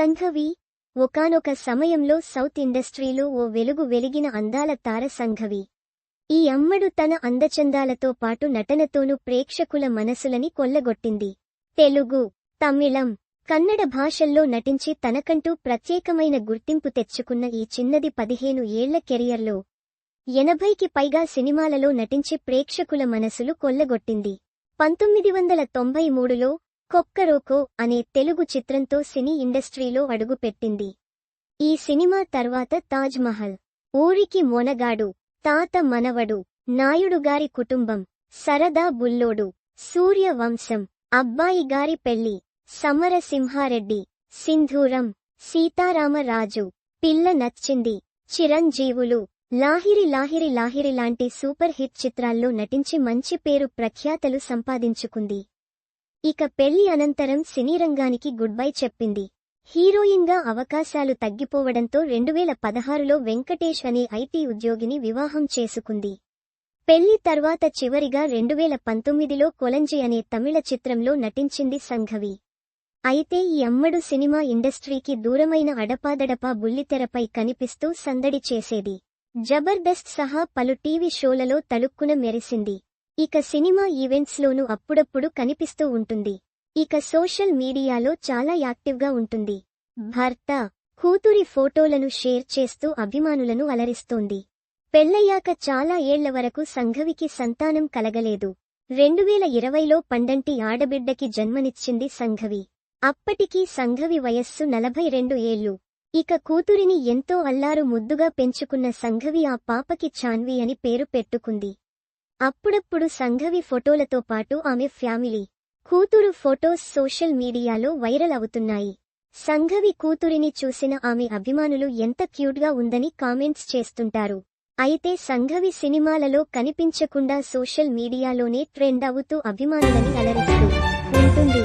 సంఘవి ఒకానొక సమయంలో సౌత్ ఇండస్ట్రీలో ఓ వెలుగు వెలిగిన అందాల తార సంఘవి. ఈ అమ్మడు తన అందచందాలతో పాటు నటనతోనూ ప్రేక్షకుల మనసులని కొల్లగొట్టింది. తెలుగు తమిళం కన్నడ భాషల్లో నటించి తనకంటూ ప్రత్యేకమైన గుర్తింపు తెచ్చుకున్న ఈ చిన్నది పదిహేను ఏళ్ళ కెరియర్లో ఎనభైకి పైగా సినిమాలలో నటించి ప్రేక్షకుల మనసులు కొల్లగొట్టింది. పంతొమ్మిది వందల తొంభై మూడులో కొక్కరోకో అనే తెలుగు చిత్రంతో సినీ ఇండస్ట్రీలో అడుగుపెట్టింది. ఈ సినిమా తర్వాత తాజ్ మహల్ ఊరికి మొనగాడు తాత మనవడు నాయుడుగారి కుటుంబం సరదా బుల్లోడు సూర్యవంశం అబ్బాయి గారి పెళ్ళి సమరసింహారెడ్డి సింధూరం సీతారామరాజు పిల్ల నచ్చింది చిరంజీవులు లాహిరి లాహిరి లాహిరి లాంటి సూపర్ హిట్ చిత్రాల్లో నటించి మంచి పేరు ప్రఖ్యాతలు సంపాదించుకుంది. ఇక పెళ్ళి అనంతరం సినీ రంగానికి గుడ్ బై చెప్పింది. హీరోయిన్గా అవకాశాలు తగ్గిపోవడంతో రెండువేల పదహారులో వెంకటేష్ అనే ఐటీ ఉద్యోగిని వివాహం చేసుకుంది. పెళ్ళి తర్వాత చివరిగా రెండువేల పంతొమ్మిదిలో కొలంజి అనే తమిళ చిత్రంలో నటించింది సంఘవి. అయితే ఈ అమ్మడు సినిమా ఇండస్ట్రీకి దూరమైన అడపాదడపా బుల్లితెరపై కనిపిస్తూ సందడి చేసేది. జబర్దస్త్ సహా పలు టీవీ షోలలో తలుక్కున మెరిసింది. ఇక సినిమా ఈవెంట్స్లోనూ అప్పుడప్పుడు కనిపిస్తూ ఉంటుంది. ఇక సోషల్ మీడియాలో చాలా యాక్టివ్గా ఉంటుంది. భర్త కూతురి ఫోటోలను షేర్ చేస్తూ అభిమానులను అలరిస్తోంది. పెళ్ళయ్యాక చాలా ఏళ్ళ వరకు సంఘవికి సంతానం కలగలేదు. రెండువేల ఇరవైలో పండంటి ఆడబిడ్డకి జన్మనిచ్చింది సంఘవి. అప్పటికీ సంఘవి వయస్సు నలభై రెండు ఏళ్ళు ఇక కూతురిని ఎంతో అల్లారు ముద్దుగా పెంచుకున్న సంఘవి ఆ పాపకి చాన్వి అని పేరు పెట్టుకుంది. అప్పుడప్పుడు సంఘవి ఫోటోలతో పాటు ఆమె ఫ్యామిలీ కూతురు ఫోటోస్ సోషల్ మీడియాలో వైరల్ అవుతున్నాయి. సంఘవి కూతురిని చూసిన ఆమె అభిమానులు ఎంత క్యూట్గా ఉందని కామెంట్స్ చేస్తుంటారు. అయితే సంఘవి సినిమాలలో కనిపించకుండా సోషల్ మీడియాలోనే ట్రెండ్ అవుతూ అభిమానులని అలరిస్తూ ఉంటుంది.